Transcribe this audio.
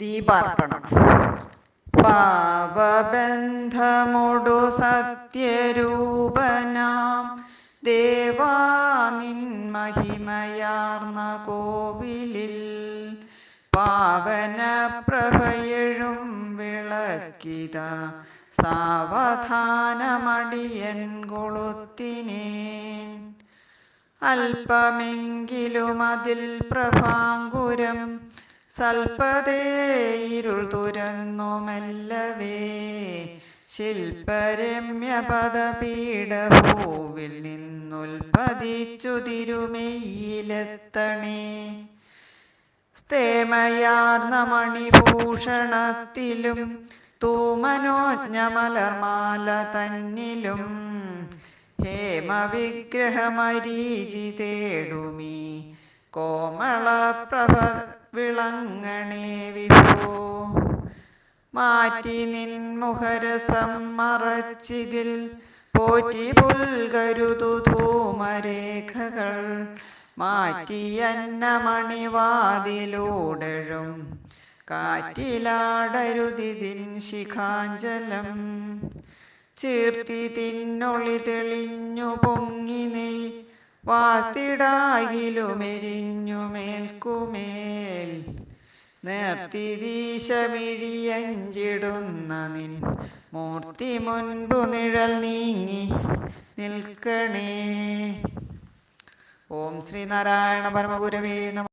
ദീപാർപ്പണം. പാപബന്ധമൊടു സത്യരൂപനാം. ദേവാ നിൻ മഹിമയാർന്ന കോവിലിൽ പാവന പ്രഭയഴും വിളക്കിത. സാവധാനമടിയൻ കൊളുത്തിനേൻ അല്പമെങ്കിലും അതിൽ പ്രഭാങ്കുരം സൽപതേ ഇരുൾ തുരന്നു മെല്ലവേ ശില്പരമ്യ പദപീഠഭൂവിൽ നിന്നുൽപ്പതിച്ചു തിരുമെയ്യിലെത്തണേ സ്തേമയാർന്ന മണിഭൂഷണത്തിലും തൂമനോജ്ഞമലർമാല തന്നിലും ഹേമവിഗ്രഹമരീചി തേടുമീ കോമളപ്രഭ വിളങ്ങണേ വിഭോ. മാറ്റി നിൻ മുഖരസം മറച്ചിതിൽ പോറ്റി പുൽകരുതു ധൂമരേഖകൾ. മാറ്റിയന്നമണിവാതിലൂടഴും കാറ്റിലാടരുതിൻ ശിഖാഞ്ചലം ചീർത്തി തിന്നൊളി തെളിഞ്ഞു പൊങ്ങി നെയ് വാത്തിടാകിലുമെരിഞ്ഞു മേൽക്കുമേൽ. നേർത്തിദീശമിഴിയഞ്ചിടുന്ന നിൻ മൂർത്തി മുൻപു നിഴൽ നീങ്ങി നിൽക്കണേ. ഓം ശ്രീനാരായണ പരമഗുരവേ നമ